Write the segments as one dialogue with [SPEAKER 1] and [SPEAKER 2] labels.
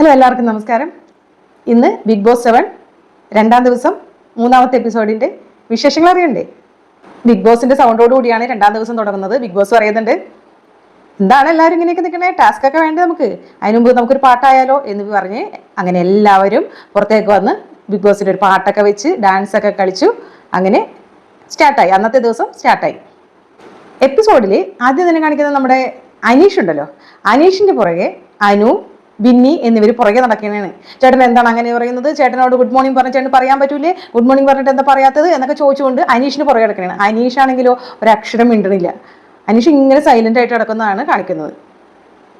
[SPEAKER 1] Hello എല്ലാവർക്കും നമസ്കാരം. ഇന്ന് ബിഗ് ബോസ് സെവൻ രണ്ടാം ദിവസം മൂന്നാമത്തെ എപ്പിസോഡിന്റെ വിശേഷങ്ങൾ അറിയണ്ടേ? ബിഗ് ബോസിന്റെ സൗണ്ടോട് കൂടിയാണ് രണ്ടാം ദിവസം തുടങ്ങുന്നത്. ബിഗ് ബോസ് പറയുന്നുണ്ട് എന്താണ് എല്ലാവരും ഇങ്ങനെയൊക്കെ നിൽക്കണേ? ടാസ്ക് ഒക്കെ വേണ്ടേ നമുക്ക്? അതിനു മുമ്പ് നമുക്കൊരു പാട്ടായാലോ? എന്ന് പറഞ്ഞ് അങ്ങനെ എല്ലാവരും പുറത്തേക്ക് വന്ന് ബിഗ് ബോസിന്റെ ഒരു പാട്ടൊക്കെ വെച്ച് ഡാൻസ് ഒക്കെ കളിച്ചു. അങ്ങനെ സ്റ്റാർട്ടായി അന്നത്തെ ദിവസം സ്റ്റാർട്ടായി എപ്പിസോഡിൽ ആദ്യം തന്നെ കാണിക്കുന്നത് നമ്മുടെ അനീഷ് ഉണ്ടല്ലോ. അനീഷിന്റെ പുറകെ അനു ബിന്നി എന്നിവർ പുറകെ നടക്കുന്നതാണ്. ചേട്ടൻ എന്താണ് അങ്ങനെ പറയുന്നത്? ചേട്ടനോട് ഗുഡ് മോർണിംഗ് പറഞ്ഞ ചേട്ടൻ പറയാൻ പറ്റൂലേ? ഗുഡ് മോർണിംഗ് പറഞ്ഞിട്ട് എന്താ പറയാത്തത്? എന്നൊക്കെ ചോദിച്ചുകൊണ്ട് അനീഷിന് പുറകെ കിടക്കണേ അനീഷ് ആണെങ്കിലോ ഒരു അക്ഷരം മിണ്ടണില്ല. അനീഷ് ഇങ്ങനെ സൈലന്റ് ആയിട്ട് കിടക്കുന്നതാണ് കാണിക്കുന്നത്.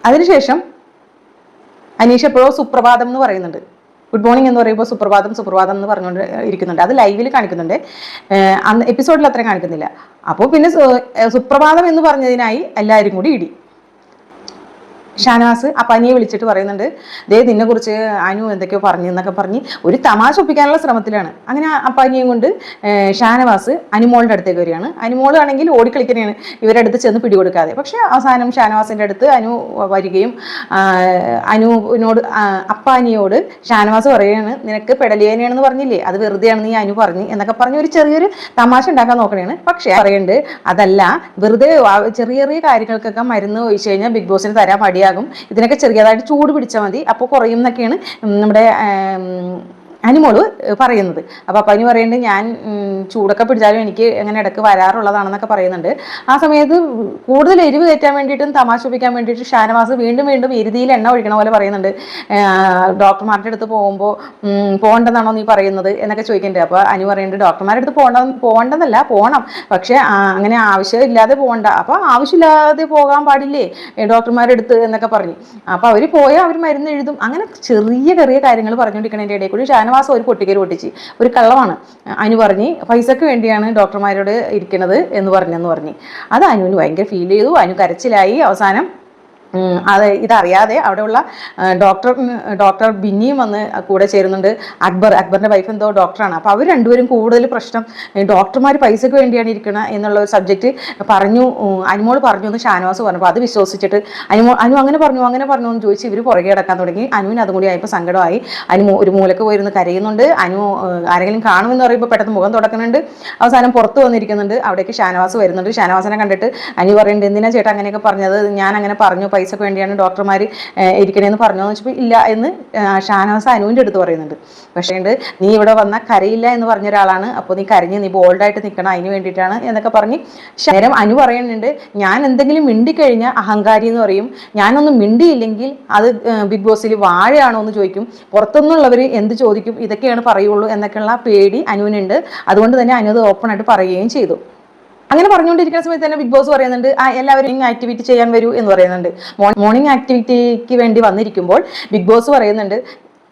[SPEAKER 1] അതിനുശേഷം അനീഷ് എപ്പോഴോ സുപ്രഭാതം എന്ന് പറയുന്നുണ്ട്. ഗുഡ് മോർണിംഗ് എന്ന് പറയുമ്പോൾ സുപ്രഭാതം സുപ്രഭാതം എന്ന് പറഞ്ഞുകൊണ്ട് ഇരിക്കുന്നുണ്ട്. അത് ലൈവിൽ കാണിക്കുന്നുണ്ട്. അന്ന് എപ്പിസോഡിൽ അത്രയും കാണിക്കുന്നില്ല. അപ്പോൾ പിന്നെ സുപ്രഭാതം എന്ന് പറഞ്ഞതിനായി എല്ലാവരും കൂടി ഇടി. ഷാനവാസ് അപ്പാനിയെ വിളിച്ചിട്ട് പറയുന്നുണ്ട് ദേ നിന്നെ കുറിച്ച് അനു എന്തൊക്കെയോ പറഞ്ഞു എന്നൊക്കെ പറഞ്ഞ് ഒരു തമാശ ഒപ്പിക്കാനുള്ള ശ്രമത്തിലാണ്. അങ്ങനെ അപ്പാനിയും കൊണ്ട് ഷാനവാസ് അനുമോളുടെ അടുത്തേക്ക് വരികയാണ്. അനുമോൾ ആണെങ്കിൽ ഇവരുടെ അടുത്ത് ചെന്ന് പിടികൊടുക്കാതെ. പക്ഷേ അവസാനം ഷാനവാസിന്റെ അടുത്ത് അനു വരികയും അനുവിനോട് അപ്പാനിയോട് ഷാനവാസ് പറയുകയാണ് നിനക്ക് പെടലിയേനെയാണെന്ന് പറഞ്ഞില്ലേ? അത് വെറുതെയാണ് നീ അനു പറഞ്ഞു എന്നൊക്കെ പറഞ്ഞ് ഒരു ചെറിയൊരു തമാശ ഉണ്ടാക്കാൻ നോക്കണേണ് പക്ഷേ പറയുന്നുണ്ട് അതല്ല വെറുതെ ചെറിയ ചെറിയ കാര്യങ്ങൾക്കൊക്കെ മരുന്ന് ഒഴിച്ചു കഴിഞ്ഞാൽ ബിഗ് ബോസിന് തരാൻ മടിയാകും ഇതിനൊക്കെ ചെറിയതായിട്ട് ചൂട് പിടിച്ചാൽ മതി. അപ്പോൾ കുറയും എന്നൊക്കെയാണ് നമ്മുടെ അനിമോൾ പറയുന്നത്. അപ്പോൾ അപ്പനി പറയുന്നുണ്ട് ഞാൻ ചൂടൊക്കെ പിടിച്ചാലും എനിക്ക് അങ്ങനെ ഇടയ്ക്ക് വരാറുള്ളതാണെന്നൊക്കെ പറയുന്നുണ്ട്. ആ സമയത്ത് കൂടുതൽ എരിവ് കയറ്റാൻ വേണ്ടിയിട്ടും തമാശ ഒപ്പിക്കാൻ വേണ്ടിയിട്ട് ഷാനവാസ് വീണ്ടും വീണ്ടും എരുതിയിൽ എണ്ണ ഒഴിക്കണ പോലെ പറയുന്നുണ്ട്. ഡോക്ടർമാരുടെ അടുത്ത് പോകുമ്പോൾ പോകണ്ടെന്നാണോ നീ പറയുന്നത് എന്നൊക്കെ ചോദിക്കുന്നുണ്ട്. അപ്പോൾ അനു പറയുന്നുണ്ട് ഡോക്ടർമാരുടെ അടുത്ത് പോകണ്ട പോകണ്ടെന്നല്ല പോകണം പക്ഷേ അങ്ങനെ ആവശ്യമില്ലാതെ പോകണ്ട അപ്പോൾ ആവശ്യമില്ലാതെ പോകാൻ പാടില്ലേ ഡോക്ടർമാരുടെ അടുത്ത്? എന്നൊക്കെ പറഞ്ഞു. അപ്പോൾ അവർ പോയാൽ അവർ മരുന്ന് എഴുതും. അങ്ങനെ ചെറിയ ചെറിയ കാര്യങ്ങൾ പറഞ്ഞുകൊണ്ടിരിക്കണതിന്റെ ഇടയിൽ കൂടി ഷാനവാസം ഒരു പൊട്ടിക്കൽ പൊട്ടിച്ച്. ഒരു കള്ളമാണ്. അനു പറഞ്ഞ് പൈസക്ക് വേണ്ടിയാണ് ഡോക്ടർമാരോട് ഇരിക്കുന്നത് എന്ന് പറഞ്ഞെന്ന് പറഞ്ഞ്. അത് അനുവിന് ഭയങ്കര ഫീൽ ചെയ്തു. അനു കരച്ചിലായി. അവസാനം അത് ഇതറിയാതെ അവിടെയുള്ള ഡോക്ടർ ഡോക്ടർ ബിന്നിയും വന്ന് കൂടെ ചേരുന്നുണ്ട്. അക്ബർ അക്ബറിന്റെ വൈഫ് എന്തോ ഡോക്ടറാണ് അപ്പോൾ അവർ രണ്ടുപേരും കൂടുതൽ പ്രശ്നം ഡോക്ടർമാർ പൈസയ്ക്ക് വേണ്ടിയാണ് ഇരിക്കുന്നത് എന്നുള്ള ഒരു സബ്ജക്റ്റ് പറഞ്ഞു അനുമോൾ പറഞ്ഞു എന്ന് ഷാനവാസ് പറഞ്ഞു. അപ്പോൾ അത് വിശ്വസിച്ചിട്ട് അനുമോ അനു അങ്ങനെ പറഞ്ഞു അങ്ങനെ പറഞ്ഞു എന്ന് ചോദിച്ച് ഇവർ പുറകെ കിടക്കാൻ തുടങ്ങി. അനുവിന് അതും കൂടി ആയപ്പോൾ സങ്കടമായി. അനു ഒരു മൂലക്ക് പോയിരുന്ന് കരയുന്നുണ്ട്. അനു ആരെങ്കിലും കാണുമെന്ന് പറയുമ്പോൾ പെട്ടെന്ന് മുഖം തുടക്കുന്നുണ്ട്. അവസാനം പുറത്ത് വന്നിരിക്കുന്നുണ്ട്. അവിടേക്ക് ഷാനവാസ് വരുന്നുണ്ട്. ഷാനവാസിനെ കണ്ടിട്ട് അനു പറയുന്നുണ്ട് എന്തിനാ ചേട്ടാ അങ്ങനെയൊക്കെ പറഞ്ഞത്? ഞാൻ അങ്ങനെ പറഞ്ഞു പൈസക്ക് വേണ്ടിയാണ് ഡോക്ടർമാർ ഇരിക്കണേന്ന് പറഞ്ഞു വെച്ചപ്പോൾ ഇല്ല എന്ന് ഷാനവാസ് അനുവിന്റെ അടുത്ത് പറയുന്നുണ്ട്. പക്ഷേ നീ ഇവിടെ വന്ന കരയില്ല എന്ന് പറഞ്ഞ ഒരാളാണ് അപ്പോൾ നീ കരഞ്ഞ് നീ ബോൾഡായിട്ട് നിൽക്കണം അതിന് വേണ്ടിയിട്ടാണ് എന്നൊക്കെ പറഞ്ഞ് നേരം അനു പറയുന്നുണ്ട് ഞാൻ എന്തെങ്കിലും മിണ്ടിക്കഴിഞ്ഞാൽ അഹങ്കാരി എന്ന് പറയും. ഞാനൊന്നും മിണ്ടിയില്ലെങ്കിൽ അത് ബിഗ് ബോസിൽ വാഴയാണോ എന്ന് ചോദിക്കും. പുറത്തുനിന്നുള്ളവർ എന്ത് ചോദിക്കും? ഇതൊക്കെയാണ് പറയുള്ളൂ എന്നൊക്കെയുള്ള പേടി അനുവിനുണ്ട്. അതുകൊണ്ട് തന്നെ അനു അത് ഓപ്പൺ ആയിട്ട് പറയുകയും ചെയ്തു. അങ്ങനെ പറഞ്ഞുകൊണ്ടിരിക്കുന്ന സമയത്ത് തന്നെ ബിഗ് ബോസ് പറയുന്നുണ്ട് ആ എല്ലാവരും ആക്ടിവിറ്റി ചെയ്യാൻ വരൂ എന്ന് പറയുന്നുണ്ട്. മോർണിംഗ് ആക്ടിവിറ്റിക്ക് വേണ്ടി വന്നിരിക്കുമ്പോൾ ബിഗ് ബോസ് പറയുന്നുണ്ട്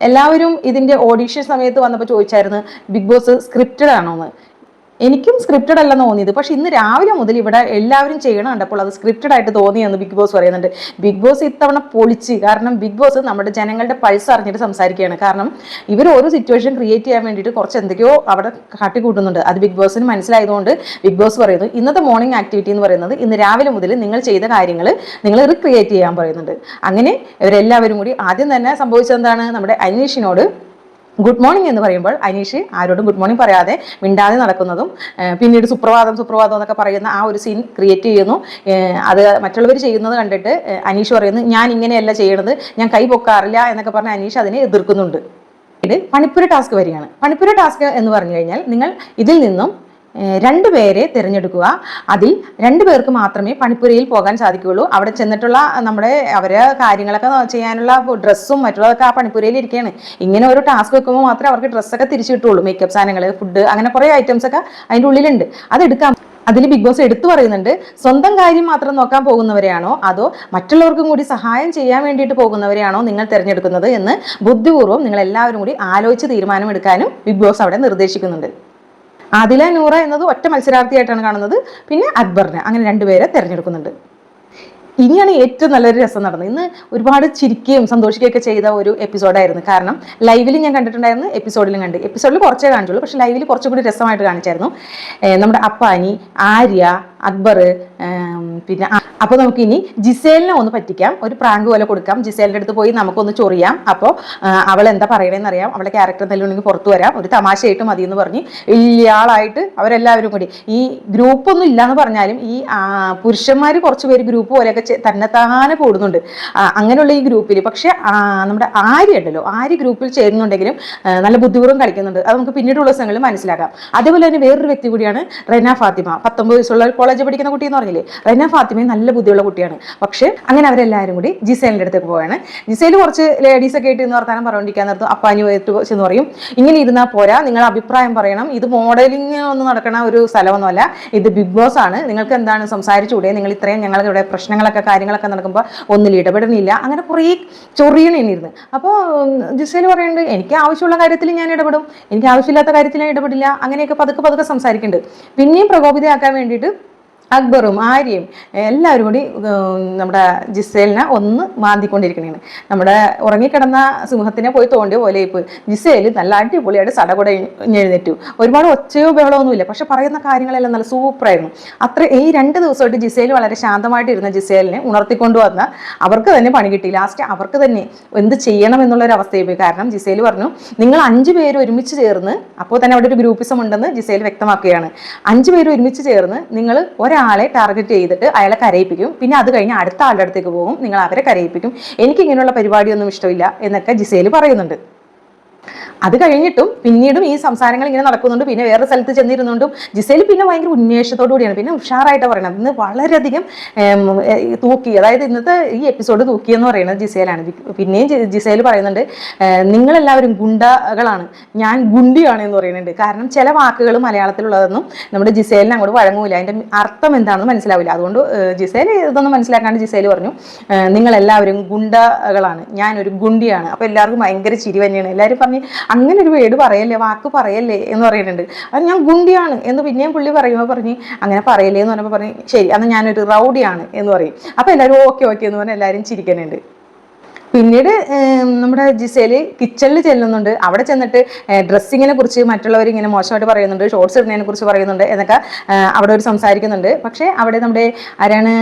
[SPEAKER 1] എല്ലാവരും ഇതിന്റെ ഓഡീഷൻ സമയത്ത് വന്നപ്പോൾ ചോദിച്ചായിരുന്നു ബിഗ് ബോസ് സ്ക്രിപ്റ്റഡ് ആണോ എന്ന് എനിക്കും സ്ക്രിപ്റ്റഡ് അല്ലെന്ന് തോന്നിയത്. പക്ഷെ ഇന്ന് രാവിലെ മുതൽ ഇവിടെ എല്ലാവരും ചെയ്യണം കണ്ടപ്പോൾ അത് സ്ക്രിപ്റ്റഡ് ആയിട്ട് തോന്നിയെന്ന് ബിഗ് ബോസ് പറയുന്നുണ്ട്. ബിഗ് ബോസ് ഇത്തവണ പൊളിച്ച് കാരണം ബിഗ് ബോസ് നമ്മുടെ ജനങ്ങളുടെ പൾസ് അറിഞ്ഞിട്ട് സംസാരിക്കുകയാണ്. കാരണം ഇവർ ഓരോ സിറ്റുവേഷൻ ക്രിയേറ്റ് ചെയ്യാൻ വേണ്ടിയിട്ട് കുറച്ച് എന്തൊക്കെയോ അവിടെ കാട്ടിക്കൂട്ടുന്നുണ്ട്. അത് ബിഗ് ബോസിന് മനസ്സിലായതുകൊണ്ട് ബിഗ് ബോസ് പറയുന്നു ഇന്നത്തെ മോർണിംഗ് ആക്ടിവിറ്റി എന്ന് പറയുന്നത് ഇന്ന് രാവിലെ മുതൽ നിങ്ങൾ ചെയ്ത കാര്യങ്ങൾ നിങ്ങൾ റീക്രിയേറ്റ് ചെയ്യാൻ പറയുന്നുണ്ട്. അങ്ങനെ ഇവരെല്ലാവരും കൂടി ആദ്യം തന്നെ സംഭവിച്ചത് എന്താണ്? നമ്മുടെ അനീഷിനോട് ഗുഡ് മോർണിംഗ് എന്ന് പറയുമ്പോൾ അനീഷ് ആരോടും ഗുഡ് മോർണിംഗ് പറയാതെ മിണ്ടാതെ നടക്കുന്നതും പിന്നീട് സുപ്രഭാതം സുപ്രഭാതം എന്നൊക്കെ പറയുന്ന ആ ഒരു സീൻ ക്രിയേറ്റ് ചെയ്യുന്നു. അത് മറ്റുള്ളവർ ചെയ്യുന്നത് കണ്ടിട്ട് അനീഷ് പറയുന്നു ഞാൻ ഇങ്ങനെയല്ല ചെയ്യണത്. ഞാൻ കൈ പൊക്കാറില്ല എന്നൊക്കെ പറഞ്ഞ് അനീഷ് അതിനെ എതിർക്കുന്നുണ്ട്. ഇത് പണിപ്പുര ടാസ്ക് വരികയാണ്. പണിപ്പുര ടാസ്ക് എന്ന് പറഞ്ഞു കഴിഞ്ഞാൽ നിങ്ങൾ ഇതിൽ നിന്നും രണ്ട് പേരെ തിരഞ്ഞെടുക്കുക. അതിൽ രണ്ട് പേർക്ക് മാത്രമേ പണിപ്പുരയിൽ പോകാൻ സാധിക്കുകയുള്ളൂ. അവിടെ ചെന്നിട്ടുള്ള നമ്മുടെ അവരെ കാര്യങ്ങളൊക്കെ ചെയ്യാനുള്ള ഡ്രസ്സും മറ്റുള്ളതൊക്കെ ആ പണിപ്പുരയിൽ ഇരിക്കുകയാണ്. ഇങ്ങനെ ഒരു ടാസ്ക് വെക്കുമ്പോൾ മാത്രമേ അവർക്ക് ഡ്രസ്സൊക്കെ തിരിച്ചു കിട്ടുള്ളൂ മേക്കപ്പ് സാധനങ്ങൾ ഫുഡ് അങ്ങനെ കുറേ ഐറ്റംസ് ഒക്കെ അതിന്റെ ഉള്ളിലുണ്ട്. അതെടുക്കാം അതിൽ ബിഗ് ബോസ് എടുത്തു പറയുന്നുണ്ട് സ്വന്തം കാര്യം മാത്രം നോക്കാൻ പോകുന്നവരെയാണോ? അതോ മറ്റുള്ളവർക്കും കൂടി സഹായം ചെയ്യാൻ വേണ്ടിയിട്ട് പോകുന്നവരെയാണോ നിങ്ങൾ തിരഞ്ഞെടുക്കുന്നത്? എന്ന് ബുദ്ധിപൂർവം നിങ്ങൾ എല്ലാവരും കൂടി ആലോചിച്ച് തീരുമാനമെടുക്കാനും ബിഗ് ബോസ് അവിടെ നിർദ്ദേശിക്കുന്നുണ്ട്. ആദില നൂറ എന്നത് ഒറ്റ മത്സരാർത്ഥിയായിട്ടാണ് കാണുന്നത്. പിന്നെ അക്ബറിനെ അങ്ങനെ രണ്ടുപേരെ തിരഞ്ഞെടുക്കുന്നുണ്ട്. ഇനിയാണ് ഏറ്റവും നല്ലൊരു രസം നടന്നത്. ഇന്ന് ഒരുപാട് ചിരിക്കുകയും സന്തോഷിക്കുകയൊക്കെ ചെയ്ത ഒരു എപ്പിസോഡായിരുന്നു. കാരണം ലൈവിൽ ഞാൻ കണ്ടിട്ടുണ്ടായിരുന്നു എപ്പിസോഡിലും കണ്ട്. എപ്പിസോഡിൽ കുറച്ചേ കാണിച്ചുള്ളൂ. പക്ഷേ ലൈവിൽ കുറച്ചുകൂടി രസമായിട്ട് കാണിച്ചായിരുന്നു. നമ്മുടെ അപ്പാനി ആര്യ അക്ബർ പിന്നെ അപ്പോൾ നമുക്ക് ഇനി ജിസേലിനെ ഒന്ന് പറ്റിക്കാം. ഒരു പ്രാങ്ക് പോലെ കൊടുക്കാം. ജിസേലിന്റെ അടുത്ത് പോയി നമുക്കൊന്ന് ചൊറിയാം. അപ്പോൾ അവൾ എന്താ പറയണേന്ന് അറിയാം അവളെ ക്യാരക്ടർ എന്തെങ്കിലും പുറത്തു വരാം. ഒരു തമാശയായിട്ട് മതി എന്ന് പറഞ്ഞ് വലിയ അവരെല്ലാവരും കൂടി. ഈ ഗ്രൂപ്പൊന്നും ഇല്ലാന്ന് പറഞ്ഞാലും ഈ പുരുഷന്മാർ കുറച്ച് പേര് ഗ്രൂപ്പ് പോലെയൊക്കെ തന്നെത്താനെ കൂടുന്നുണ്ട്. അങ്ങനെയുള്ള ഈ ഗ്രൂപ്പിൽ പക്ഷേ നമ്മുടെ ആര്യ ഉണ്ടല്ലോ. ആര്യ ഗ്രൂപ്പിൽ ചേരുന്നുണ്ടെങ്കിലും നല്ല ബുദ്ധിപൂർവം കളിക്കുന്നുണ്ട്. അത് നമുക്ക് പിന്നീടുള്ള ദിവസങ്ങളിൽ മനസ്സിലാക്കാം. അതേപോലെ തന്നെ വേറൊരു വ്യക്തി കൂടിയാണ് റെന ഫാത്തിമ. പത്തൊമ്പത് വയസ്സുള്ള കോളേജിൽ പഠിക്കുന്ന കുട്ടി എന്ന് പറഞ്ഞില്ലേ? റെന ഫാത്തിമയും നല്ല ബുദ്ധിയുള്ള കുട്ടിയാണ്. പക്ഷേ അങ്ങനെ അവരെല്ലാവരും കൂടി ജിസേലിന്റെ അടുത്തേക്ക് പോവാണ്. ജിസേൽ കുറച്ച് ലേഡീസ് ഒക്കെ ആയിട്ട് ഇന്ന് വർത്താനം പറഞ്ഞുകൊണ്ടിരിക്കാൻ നേരത്ത് അപ്പാനി പോയിട്ട് ചെന്ന് പറയും ഇങ്ങനെ ഇരുന്നാൽ പോരാ നിങ്ങൾ അഭിപ്രായം പറയണം. ഇത് മോഡലിംഗ് ഒന്നും നടക്കണ ഒരു സ്ഥലമൊന്നുമല്ല. ഇത് ബിഗ് ബോസ് ആണ്. നിങ്ങൾക്ക് എന്താണ് സംസാരിച്ചുകൂടെ? നിങ്ങൾ ഇത്രയും ഞങ്ങൾക്ക് ഇവിടെ പ്രശ്നങ്ങളൊക്കെ കാര്യങ്ങളൊക്കെ നടക്കുമ്പോൾ ഒന്നിൽ ഇടപെടുന്നില്ല. അങ്ങനെ കുറേ ചൊറിയണിരുന്ന് അപ്പോൾ ജിസേൽ പറയുന്നുണ്ട് എനിക്ക് ആവശ്യമുള്ള കാര്യത്തിൽ ഞാൻ ഇടപെടും. എനിക്ക് ആവശ്യമില്ലാത്ത കാര്യത്തിൽ ഞാൻ ഇടപെടില്ല. അങ്ങനെയൊക്കെ പതുക്കെ പതുക്കെ സംസാരിക്കുന്നുണ്ട് പിന്നെയും പ്രകോപിതയാക്കാൻ വേണ്ടിയിട്ട് അക്ബറും ആര്യയും എല്ലാവരും കൂടി നമ്മുടെ ജിസേലിനെ ഒന്ന് മാന്തിക്കൊണ്ടിരിക്കണേണ്. നമ്മുടെ ഉറങ്ങിക്കിടന്ന സിംഹത്തിനെ പോയി തോണ്ടിയ പോലെ ഇപ്പോൾ ജിസേൽ നല്ല അടിപൊളിയായിട്ട് സടകുട എഴുന്നേറ്റു ഒരുപാട് ഒച്ചയോ ബഹളമോ ഒന്നുമില്ല പക്ഷെ പറയുന്ന കാര്യങ്ങളെല്ലാം നല്ല സൂപ്പറായിരുന്നു. അത്ര ഈ രണ്ട് ദിവസമായിട്ട് ജിസേൽ വളരെ ശാന്തമായിട്ട് ഇരുന്ന ജിസേലിനെ ഉണർത്തിക്കൊണ്ടു വന്ന അവർക്ക് തന്നെ പണി കിട്ടി. ലാസ്റ്റ് അവർക്ക് തന്നെ എന്ത് ചെയ്യണം എന്നുള്ളൊരു അവസ്ഥയിൽ പോയി. കാരണം ജിസേൽ പറഞ്ഞു നിങ്ങൾ അഞ്ച് പേര് ഒരുമിച്ച് ചേർന്ന് അപ്പോൾ തന്നെ അവിടെ ഒരു ഗ്രൂപ്പിസം ഉണ്ടെന്ന് ജിസേൽ വ്യക്തമാക്കുകയാണ്. അഞ്ച് പേര് ഒരുമിച്ച് ചേർന്ന് നിങ്ങൾ ഒരാളെ ടാർഗറ്റ് ചെയ്തിട്ട് അയാളെ കരയിപ്പിക്കും. പിന്നെ അത് കഴിഞ്ഞ് അടുത്ത ആളുടെ അടുത്തേക്ക് പോകും. നിങ്ങൾ അവരെ കരയിപ്പിക്കും. എനിക്ക് ഇങ്ങനെയുള്ള പരിപാടിയൊന്നും ഇഷ്ടമില്ല എന്നൊക്കെ ജിസേൽ പറയുന്നുണ്ട്. അത് കഴിഞ്ഞിട്ടും പിന്നീടും ഈ സംസാരങ്ങൾ ഇങ്ങനെ നടക്കുന്നുണ്ട്. പിന്നെ വേറെ സ്ഥലത്ത് ചെന്നിരുന്നുണ്ടും ജിസേൽ പിന്നെ ഭയങ്കര ഉന്മേഷത്തോടു കൂടിയാണ്. പിന്നെ ഉഷാറായിട്ട് പറയണം ഇന്ന് വളരെയധികം തൂക്കി അതായത് ഇന്നത്തെ ഈ എപ്പിസോഡ് തൂക്കി എന്ന് പറയുന്നത് ജിസേലാണ്. പിന്നെയും ജിസേൽ പറയുന്നുണ്ട് നിങ്ങളെല്ലാവരും ഗുണ്ടകളാണ്. ഞാൻ ഗുണ്ടിയാണ് എന്ന് പറയുന്നുണ്ട്. കാരണം ചില വാക്കുകൾ മലയാളത്തിലുള്ളതൊന്നും നമ്മുടെ ജിസേലിന് അങ്ങോട്ട് വഴങ്ങൂല. അതിന്റെ അർത്ഥം എന്താണെന്ന് മനസ്സിലാവില്ല. അതുകൊണ്ട് ജിസേൽ ഇതൊന്നും മനസ്സിലാക്കാണ്ട് ജിസേൽ പറഞ്ഞു നിങ്ങളെല്ലാവരും ഗുണ്ടകളാണ്. ഞാനൊരു ഗുണ്ടിയാണ്. അപ്പോൾ എല്ലാവർക്കും ഭയങ്കര ചിരി തന്നെയാണ്. എല്ലാവരും പറഞ്ഞ് അങ്ങനെ ഒരു വേട് പറയല്ലേ വാക്ക് പറയല്ലേ എന്ന് പറയുന്നുണ്ട്. അത് ഞാൻ ഗുണ്ടിയാണ് എന്ന് പിന്നെയും പുള്ളി പറയുമ്പോൾ പറഞ്ഞ് അങ്ങനെ പറയല്ലേ എന്ന് പറഞ്ഞപ്പോൾ പറഞ്ഞ് ശരി അന്ന് ഞാനൊരു റൗഡിയാണ് എന്ന് പറയും. അപ്പോൾ എല്ലാവരും ഓക്കെ ഓക്കെ എന്ന് പറഞ്ഞ് എല്ലാവരും ചിരിക്കുന്നുണ്ട്. പിന്നീട് നമ്മുടെ ജിസേൽ കിച്ചണിൽ ചെല്ലുന്നുണ്ട്. അവിടെ ചെന്നിട്ട് ഡ്രസ്സിങ്ങിനെ കുറിച്ച് മറ്റുള്ളവർ ഇങ്ങനെ മോശമായിട്ട് പറയുന്നുണ്ട് ഷോർട്സ് ഇടുന്നതിനെ കുറിച്ച് പറയുന്നുണ്ട് എന്നൊക്കെ അവിടെ ഒരു സംസാരിക്കുന്നുണ്ട്. പക്ഷേ അവിടെ നമ്മുടെ ആരാണ്?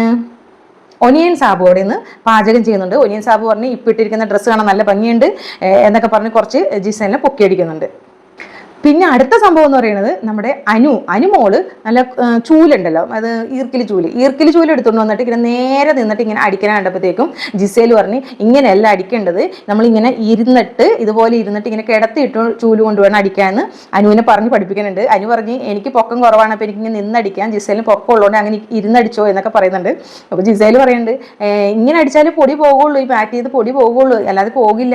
[SPEAKER 1] ഒനിയൻ സാബു അവിടെ നിന്ന് പാചകം ചെയ്യുന്നുണ്ട്. ഒനിയൻ സാബു പറഞ്ഞ് ഇപ്പിട്ടിരിക്കുന്ന ഡ്രസ്സ് കാണാൻ നല്ല ഭംഗിയുണ്ട്. എന്നൊക്കെ പറഞ്ഞ് കുറച്ച് ജിസേലിനെ പൊക്കിയടിക്കുന്നുണ്ട്. പിന്നെ അടുത്ത സംഭവം എന്ന് പറയുന്നത് നമ്മുടെ അനു അനുമോൾ നല്ല ചൂലുണ്ടല്ലോ. അത് ഈർക്കിലി ചൂൽ. ഈർക്കിലി ചൂൽ എടുത്തുകൊണ്ട് വന്നിട്ട് ഇങ്ങനെ നേരെ നിന്നിട്ട് ഇങ്ങനെ അടിക്കാൻ കണ്ടപ്പോഴത്തേക്കും ജിസേൽ പറഞ്ഞ് ഇങ്ങനെയല്ല അടിക്കേണ്ടത്. നമ്മളിങ്ങനെ ഇരുന്നിട്ട് ഇതുപോലെ ഇരുന്നിട്ട് ഇങ്ങനെ കിടത്തിയിട്ട് ചൂൽ കൊണ്ടുവേണം അടിക്കാമെന്ന് അനുവിനെ പറഞ്ഞ് പഠിപ്പിക്കുന്നുണ്ട്. അനു പറഞ്ഞ് എനിക്ക് പൊക്കം കുറവാണ്. അപ്പോൾ എനിക്ക് ഇങ്ങനെ നിന്നടിക്കാം. ജിസേലിന് പൊക്കം ഉള്ളതുകൊണ്ട് അങ്ങനെ ഇരുന്നടിച്ചോ എന്നൊക്കെ പറയുന്നുണ്ട്. അപ്പോൾ ജിസേൽ പറയുന്നുണ്ട് "ഏ, ഇങ്ങനെ അടിച്ചാൽ പൊടി പോകുള്ളൂ. ഈ പാക്ക് ചെയ്ത് പൊടി പോകുള്ളൂ. അല്ലാതെ പോകില്ല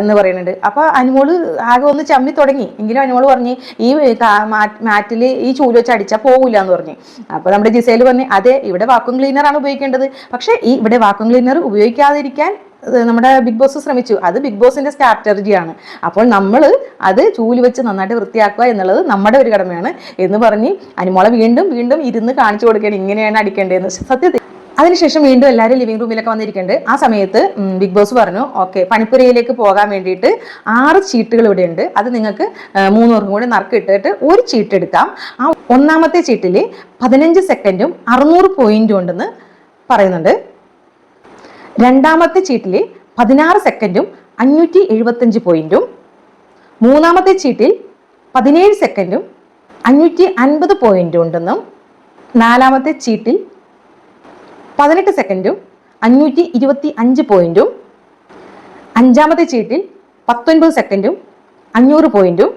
[SPEAKER 1] എന്ന് പറയുന്നുണ്ട്. അപ്പോൾ അനുമോൾ ആകെ ഒന്ന് ചമ്മി തുടങ്ങി. എങ്കിലും അനുമോൾ പറഞ്ഞ് ഈ മാറ്റിൽ ഈ ചൂൽ വെച്ച് അടിച്ചാൽ പോകില്ല എന്ന് പറഞ്ഞു. അപ്പോൾ നമ്മുടെ ജിസേൽ പറഞ്ഞ് അതെ ഇവിടെ വാക്കും ക്ലീനർ ആണ് ഉപയോഗിക്കേണ്ടത്. പക്ഷേ ഈ ഇവിടെ വാക്വം ക്ലീനർ ഉപയോഗിക്കാതിരിക്കാൻ നമ്മുടെ ബിഗ് ബോസ് ശ്രമിച്ചു. അത് ബിഗ് ബോസിന്റെ സ്ട്രാറ്റജിയാണ് അപ്പോൾ നമ്മൾ അത് ചൂൽ വെച്ച് നന്നായിട്ട് വൃത്തിയാക്കുക എന്നുള്ളത് നമ്മുടെ ഒരു കടമയാണ് എന്ന് പറഞ്ഞ് അനുമോളെ വീണ്ടും വീണ്ടും ഇരുന്ന് കാണിച്ചു കൊടുക്കുകയാണ്. ഇങ്ങനെയാണ് അടിക്കേണ്ടതെന്ന്. സത്യത്തിൽ അതിനുശേഷം വീണ്ടും എല്ലാവരും ലിവിംഗ് റൂമിലൊക്കെ വന്നിരിക്കുന്നുണ്ട് ആ സമയത്ത് ബിഗ് ബോസ് പറഞ്ഞു ഓക്കെ പണിപ്പുരയിലേക്ക് പോകാൻ വേണ്ടിയിട്ട് ആറ് ചീട്ടുകൾ ഇവിടെ ഉണ്ട്. അത് നിങ്ങൾക്ക് മൂന്നൂറും കൂടി നറുക്കിട്ടിട്ട് ഒരു ചീട്ട് എടുക്കാം. ആ ഒന്നാമത്തെ ചീട്ടിൽ പതിനഞ്ച് സെക്കൻഡും അറുന്നൂറ് പോയിന്റും ഉണ്ടെന്ന് പറയുന്നുണ്ട്. രണ്ടാമത്തെ ചീട്ടിൽ പതിനാറ് സെക്കൻഡും അഞ്ഞൂറ്റി എഴുപത്തഞ്ച് പോയിന്റും മൂന്നാമത്തെ ചീട്ടിൽ പതിനേഴ് സെക്കൻഡും അഞ്ഞൂറ്റി അൻപത് പോയിന്റും ഉണ്ടെന്നും നാലാമത്തെ ചീട്ടിൽ പതിനെട്ട് സെക്കൻഡും അഞ്ഞൂറ്റി ഇരുപത്തി അഞ്ച് പോയിന്റും. അഞ്ചാമത്തെ ചീട്ടിൽ പത്തൊൻപത് സെക്കൻഡും അഞ്ഞൂറ് പോയിന്റും.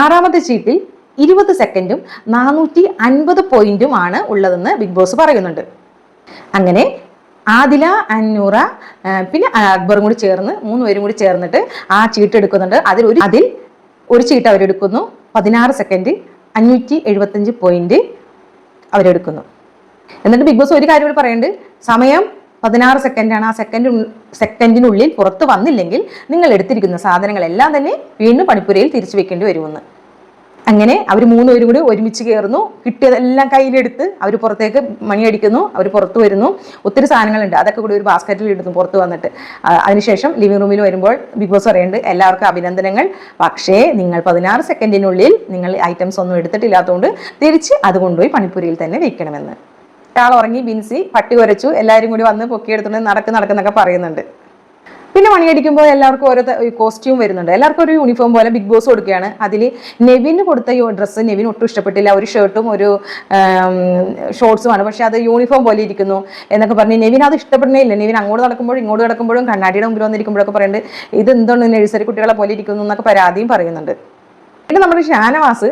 [SPEAKER 1] ആറാമത്തെ ചീട്ടിൽ ഇരുപത് സെക്കൻഡും നാനൂറ്റി അൻപത് പോയിന്റുമാണ് ഉള്ളതെന്ന് ബിഗ് ബോസ് പറയുന്നുണ്ട്. അങ്ങനെ ആദില അന്നൂറ പിന്നെ അക്ബറും കൂടി ചേർന്ന് മൂന്ന് പേരും കൂടി ചേർന്നിട്ട് ആ ചീട്ട് എടുക്കുന്നുണ്ട്. അതിൽ ഒരു അതിൽ ഒരു ചീട്ട് അവരെടുക്കുന്നു. പതിനാറ് സെക്കൻഡ് അഞ്ഞൂറ്റി എഴുപത്തഞ്ച് പോയിന്റ് അവരെടുക്കുന്നു. എന്നിട്ട് ബിഗ് ബോസ് ഒരു കാര്യം കൂടി പറയുന്നുണ്ട് സമയം പതിനാറ് സെക്കൻഡാണ് ആ സെക്കൻഡ് സെക്കൻഡിനുള്ളിൽ പുറത്ത് വന്നില്ലെങ്കിൽ നിങ്ങൾ എടുത്തിരിക്കുന്ന സാധനങ്ങളെല്ലാം തന്നെ വീണ്ടും പണിപ്പുരയിൽ തിരിച്ചു വെക്കേണ്ടി വരുമെന്ന്. അങ്ങനെ അവർ മൂന്നുപേരും കൂടി ഒരുമിച്ച് കയറുന്നു. കിട്ടിയതെല്ലാം കയ്യിലെടുത്ത് അവർ പുറത്തേക്ക് മണിയടിക്കുന്നു. അവർ പുറത്ത് വരുന്നു. ഒത്തിരി സാധനങ്ങളുണ്ട്. അതൊക്കെ കൂടി ഒരു ബാസ്ക്കറ്റിൽ ഇടുന്നു പുറത്ത് വന്നിട്ട്. അതിനുശേഷം ലിവിംഗ് റൂമിൽ വരുമ്പോൾ ബിഗ് ബോസ് പറയുന്നുണ്ട് എല്ലാവർക്കും അഭിനന്ദനങ്ങൾ. പക്ഷേ നിങ്ങൾ പതിനാറ് സെക്കൻഡിനുള്ളിൽ നിങ്ങൾ ഐറ്റംസ് ഒന്നും എടുത്തിട്ടില്ലാത്തതുകൊണ്ട് തിരിച്ച് അത് കൊണ്ടുപോയി പണിപ്പുരയിൽ തന്നെ വെക്കണമെന്ന്. ഒരാൾ ഉറങ്ങി ബിൻസി പട്ടി കുരച്ചു എല്ലാവരും കൂടി വന്ന് പൊക്കിയെടുത്തുകൊണ്ട് നടക്ക് നടക്കുന്നൊക്കെ പറയുന്നുണ്ട്. പിന്നെ മണിയടിക്കുമ്പോൾ എല്ലാവർക്കും ഓരോ കോസ്റ്റ്യൂം വരുന്നുണ്ട്. എല്ലാവർക്കും ഒരു യൂണിഫോം പോലെ ബിഗ് ബോസ് കൊടുക്കുകയാണ്. അതിൽ നെവിന് കൊടുത്ത ഡ്രസ്സ് നെവിൻ ഒട്ടും ഇഷ്ടപ്പെട്ടില്ല. ഒരു ഷർട്ടും ഒരു ഷോർട്സുമാണ് പക്ഷെ അത് യൂണിഫോം പോലെ ഇരിക്കുന്നു എന്നൊക്കെ പറഞ്ഞ് നെവിൻ അത് ഇഷ്ടപ്പെടുന്നില്ല നെവിൻ അങ്ങോട്ട് നടക്കുമ്പോഴും ഇങ്ങോട്ട് നടക്കുമ്പോഴും കണ്ണാടിയുടെ മുമ്പിൽ വന്നിരിക്കുമ്പോഴൊക്കെ പറയുന്നുണ്ട് ഇത് എന്താണ് നഴ്സറി കുട്ടികളെ പോലെ ഇരിക്കുന്നു എന്നൊക്കെ പരാതിയും പറയുന്നുണ്ട്. പിന്നെ നമ്മുടെ ഷാനവാസ്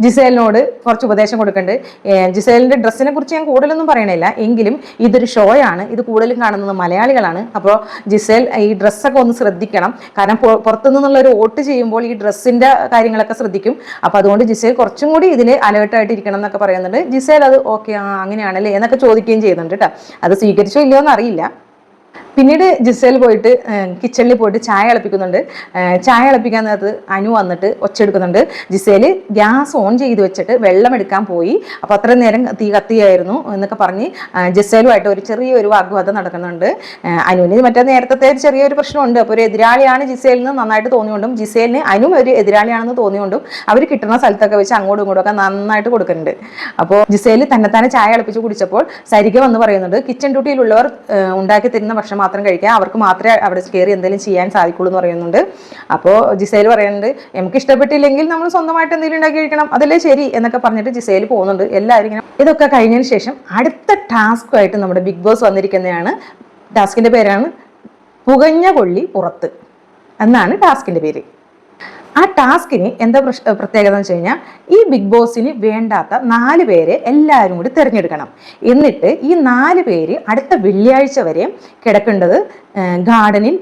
[SPEAKER 1] ജിസേലിനോട് കുറച്ച് ഉപദേശം കൊടുക്കുന്നുണ്ട് ജിസേലിന്റെ ഡ്രസ്സിനെ കുറിച്ച് ഞാൻ കൂടുതലൊന്നും പറയണില്ല. എങ്കിലും ഇതൊരു ഷോയാണ് ഇത് കൂടുതലും കാണുന്നത് മലയാളികളാണ്. അപ്പോൾ ജിസേൽ ഈ ഡ്രസ്സൊക്കെ ഒന്ന് ശ്രദ്ധിക്കണം. കാരണം പൊ- പുറത്തു നിന്നുള്ള ഒരു വോട്ട് ചെയ്യുമ്പോൾ ഈ ഡ്രസ്സിന്റെ കാര്യങ്ങളൊക്കെ ശ്രദ്ധിക്കും. അപ്പോൾ അതുകൊണ്ട് ജിസേൽ കുറച്ചും കൂടി ഇതിൽ അലേർട്ടായിട്ട് ഇരിക്കണം എന്നൊക്കെ പറയുന്നുണ്ട്. ജിസേൽ അത് ഓക്കെ ആ അങ്ങനെയാണല്ലേ എന്നൊക്കെ ചോദിക്കുകയും ചെയ്യുന്നുണ്ട് കേട്ടോ അത് സ്വീകരിച്ചോ ഇല്ലയോ എന്ന് അറിയില്ല. പിന്നീട് ജിസേൽ പോയിട്ട് കിച്ചണിൽ പോയിട്ട് ചായ ഇളപ്പിക്കുന്നുണ്ട് ചായ ഇളപ്പിക്കാൻ നേരത്ത് അനു വന്നിട്ട് ഒച്ചെടുക്കുന്നുണ്ട് ജിസേൽ ഗ്യാസ് ഓൺ ചെയ്ത് വെച്ചിട്ട് വെള്ളം എടുക്കാൻ പോയി. അപ്പോൾ അത്രയും നേരം തീ കത്തിയായിരുന്നു എന്നൊക്കെ പറഞ്ഞ് ജിസേലുമായിട്ട് ഒരു ചെറിയൊരു വാഗ്വാദം നടക്കുന്നുണ്ട്. അനുവിന് മറ്റേ നേരത്തെ ചെറിയൊരു പ്രശ്നമുണ്ട്. അപ്പോൾ ഒരു എതിരാളിയാണ് ജിസേലിന് നന്നായിട്ട് തോന്നിയുകൊണ്ടും ജിസേലിന് അനു ഒരു എതിരാളിയാണെന്ന് തോന്നിയുകൊണ്ടും അവർ കിട്ടുന്ന സ്ഥലത്തൊക്കെ വെച്ച് അങ്ങോട്ടും ഇങ്ങോട്ടും ഒക്കെ നന്നായിട്ട് കൊടുക്കുന്നുണ്ട്. അപ്പോൾ ജിസേൽ തന്നെത്താനെ ചായ ഇളപ്പിച്ച് കുടിച്ചപ്പോൾ സരിക വന്ന് പറയുന്നുണ്ട് കിച്ചൺ ഡ്യൂട്ടിയിലുള്ളവർ ഉണ്ടാക്കി തരുന്ന ഭക്ഷണം മാത്രം കഴിക്കാം അവർക്ക് മാത്രമേ അവിടെ കയറി എന്തെങ്കിലും ചെയ്യാൻ സാധിക്കുള്ളൂ എന്ന് പറയുന്നുണ്ട്. അപ്പോൾ ജിസേൽ പറയുന്നുണ്ട് നമുക്ക് ഇഷ്ടപ്പെട്ടില്ലെങ്കിൽ നമ്മൾ സ്വന്തമായിട്ട് എന്തെങ്കിലും ഉണ്ടാക്കി കഴിക്കണം. അതല്ലേ ശരി എന്നൊക്കെ പറഞ്ഞിട്ട് ജിസേൽ പോകുന്നുണ്ട്. എല്ലാവരും ഇങ്ങനെ ഇതൊക്കെ കഴിഞ്ഞതിന് ശേഷം അടുത്ത ടാസ്കുമായിട്ട് നമ്മുടെ ബിഗ് ബോസ് വന്നിരിക്കുന്നതാണ്. ടാസ്കിന്റെ പേരാണ് പുകഞ്ഞ കൊള്ളി പുറത്ത് എന്നാണ് ടാസ്കിന്റെ പേര്. ആ ടാസ്കിന് എന്താ പ്രത്യേകത എന്ന് വെച്ച് കഴിഞ്ഞാൽ ഈ ബിഗ് ബോസിന് വേണ്ടാത്ത നാല് പേരെ എല്ലാവരും കൂടി തിരഞ്ഞെടുക്കണം. എന്നിട്ട് ഈ നാല് പേര് അടുത്ത വെള്ളിയാഴ്ച വരെ കിടക്കേണ്ടത് ഗാർഡനിൽ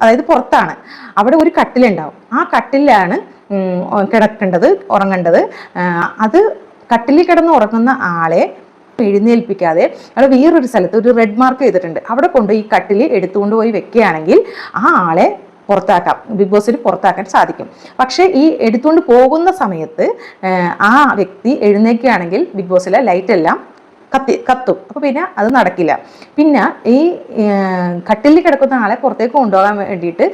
[SPEAKER 1] അതായത് പുറത്താണ്. അവിടെ ഒരു കട്ടിലുണ്ടാവും. ആ കട്ടിലാണ് കിടക്കേണ്ടത് ഉറങ്ങേണ്ടത്. അത് കട്ടിലിൽ കിടന്ന് ഉറങ്ങുന്ന ആളെ എഴുന്നേൽപ്പിക്കാതെ അവിടെ വേറൊരു സ്ഥലത്ത് ഒരു റെഡ് മാർക്ക് ചെയ്തിട്ടുണ്ട്. അവിടെ കൊണ്ട് ഈ കട്ടിൽ എടുത്തുകൊണ്ട് പോയി വെക്കുകയാണെങ്കിൽ ആ ആളെ പുറത്താക്കാം. ബിഗ് ബോസിൽ പുറത്താക്കാൻ സാധിക്കും. പക്ഷേ ഈ എടുത്തുകൊണ്ട് പോകുന്ന സമയത്ത് ആ വ്യക്തി എഴുന്നേക്കുകയാണെങ്കിൽ ബിഗ് ബോസിലെ ലൈറ്റ് എല്ലാം കത്തി കത്തും. അപ്പോൾ പിന്നെ അത് നടക്കില്ല. പിന്നെ ഈ കട്ടിലിൽ കിടക്കുന്ന ആളെ പുറത്തേക്ക് കൊണ്ടുപോകാൻ വേണ്ടിയിട്ട്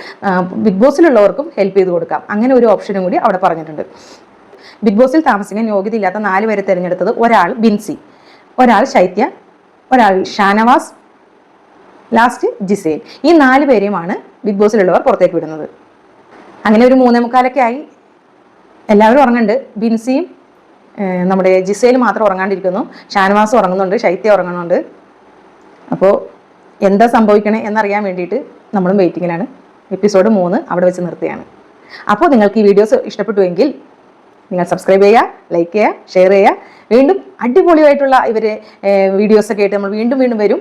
[SPEAKER 1] ബിഗ് ബോസിലുള്ളവർക്കും ഹെൽപ്പ് ചെയ്ത് കൊടുക്കാം. അങ്ങനെ ഒരു ഓപ്ഷനും കൂടി അവിടെ പറഞ്ഞിട്ടുണ്ട്. ബിഗ് ബോസിൽ താമസിക്കാൻ യോഗ്യതയില്ലാത്ത നാല് പേരെ തിരഞ്ഞെടുത്തത് ഒരാൾ ബിൻസി ഒരാൾ ശൈത്യ ഒരാൾ ഷാനവാസ് ലാസ്റ്റ് ജിസേൽ ഈ നാല് പേരെയുമാണ് ബിഗ് ബോസിലുള്ളവർ പുറത്തേക്ക് വിടുന്നത്. അങ്ങനെ ഒരു മൂന്നേ മുക്കാലൊക്കെ ആയി. എല്ലാവരും ഉറങ്ങുന്നുണ്ട്. ബിൻസിയും നമ്മുടെ ജിസേൽ മാത്രം ഉറങ്ങാണ്ടിരിക്കുന്നു. ഷാനവാസ് ഉറങ്ങുന്നുണ്ട്. ശൈത്യ ഉറങ്ങുന്നുണ്ട്. അപ്പോൾ എന്താ സംഭവിക്കണേ എന്നറിയാൻ വേണ്ടിയിട്ട് നമ്മളും വെയിറ്റിങ്ങിലാണ് എപ്പിസോഡ് മൂന്ന് അവിടെ വെച്ച് നിർത്തുകയാണ്. അപ്പോൾ നിങ്ങൾക്ക് ഈ വീഡിയോസ് ഇഷ്ടപ്പെട്ടുവെങ്കിൽ നിങ്ങൾ സബ്സ്ക്രൈബ് ചെയ്യുക ലൈക്ക് ചെയ്യുക ഷെയർ ചെയ്യുക. വീണ്ടും അടിപൊളിയായിട്ടുള്ള ഇവരെ വീഡിയോസൊക്കെ ആയിട്ട് നമ്മൾ വീണ്ടും വീണ്ടും വരും.